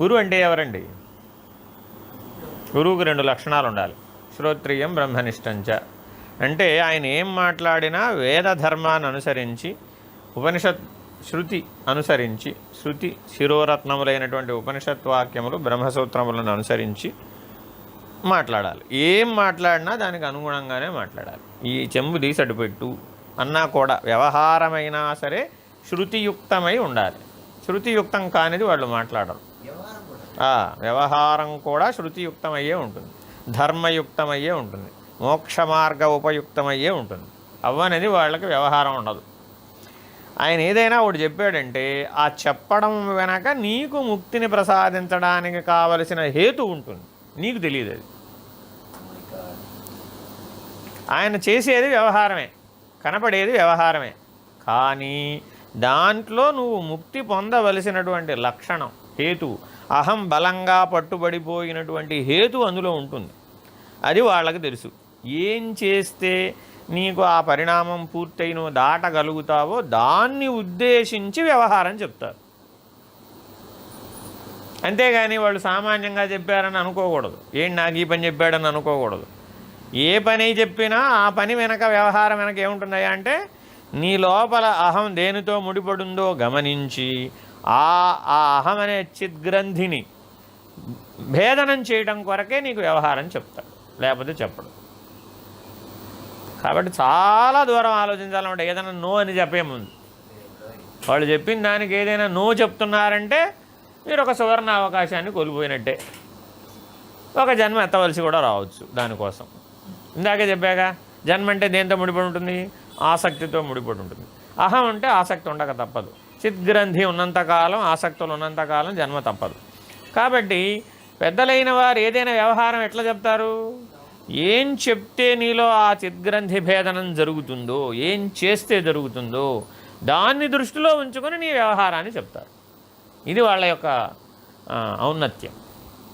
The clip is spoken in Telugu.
గురువు అంటే ఎవరండి? గురువుకు రెండు లక్షణాలు ఉండాలి. శ్రోత్రియం బ్రహ్మనిష్టంచ. అంటే ఆయన ఏం మాట్లాడినా వేద ధర్మాన్ని అనుసరించి ఉపనిషత్ శృతి అనుసరించి శృతి శిరోరత్నములైనటువంటి ఉపనిషత్ వాక్యములు బ్రహ్మసూత్రములను అనుసరించి మాట్లాడాలి. ఏం మాట్లాడినా దానికి అనుగుణంగానే మాట్లాడాలి. ఈ చెంబు తీసడిపెట్టు అన్నా కూడా వ్యవహారమైనా సరే శృతియుక్తమై ఉండాలి. శృతియుక్తం కానిది వాళ్ళు మాట్లాడరు. వ్యవహారం కూడా ఆ, వ్యవహారం కూడా శృతియుక్తమయ్యే ఉంటుంది. ధర్మయుక్తమయ్యే ఉంటుంది. మోక్ష మార్గ ఉపయుక్తమయ్యే ఉంటుంది. అవ్వనేది వాళ్ళకి వ్యవహారం ఉండదు. ఆయన ఏదైనా ఒకటి చెప్పాడంటే ఆ చెప్పడం వెనక నీకు ముక్తిని ప్రసాదించడానికి కావలసిన హేతు ఉంటుంది. నీకు తెలియదు అది. ఆయన చేసేది వ్యవహారమే. కనపడేది వ్యవహారమే. కానీ దాంట్లో నువ్వు ముక్తి పొందవలసినటువంటి లక్షణం హేతు అహం బలంగా పట్టుబడిపోయినటువంటి హేతు అందులో ఉంటుంది. అది వాళ్ళకి తెలుసు. ఏం చేస్తే నీకు ఆ పరిణామం పూర్తయినో దాటగలుగుతావో దాన్ని ఉద్దేశించి వ్యవహారం చెప్తారు. అంతేగాని వాళ్ళు సామాన్యంగా చెప్పారని అనుకోకూడదు. ఏం నాకు ఈ పని చెప్పాడని అనుకోకూడదు. ఏ పని చెప్పినా ఆ పని వెనక వ్యవహారం వెనక ఏముంటున్నాయా అంటే నీ లోపల అహం దేనితో ముడిపడుందో గమనించి ఆ ఆ అహం అనే చిద్గ్రంథిని భేదనం చేయడం కొరకే నీకు వ్యవహారం చెప్తాడు లేకపోతే చెప్పడు. కాబట్టి చాలా దూరం ఆలోచించాలన్నమాట ఏదైనా నో అని చెప్పే ముందు. వాళ్ళు చెప్పిన దానికి ఏదైనా నో చెప్తున్నారంటే మీరు ఒక సువర్ణ అవకాశాన్ని కోల్పోయినట్టే. ఒక జన్మ ఎత్తవలసి కూడా రావచ్చు దానికోసం. ఇందాకే చెప్పాక జన్మ అంటే దేంతో ముడిపడి ఉంటుంది? ఆసక్తితో ముడిపడి ఉంటుంది. అహం అంటే ఆసక్తి ఉండక తప్పదు. చిద్గ్రంథి ఉన్నంతకాలం ఆసక్తులు ఉన్నంతకాలం జన్మ తప్పదు. కాబట్టి పెద్దలైన వారు ఏదైనా వ్యవహారం ఎట్లా చెప్తారు? ఏం చెప్తే నీలో ఆ చిద్గ్రంథి భేదనం జరుగుతుందో ఏం చేస్తే జరుగుతుందో దాన్ని దృష్టిలో ఉంచుకొని నీ వ్యవహారాన్ని చెప్తారు. ఇది వాళ్ళ యొక్క ఔన్నత్యం.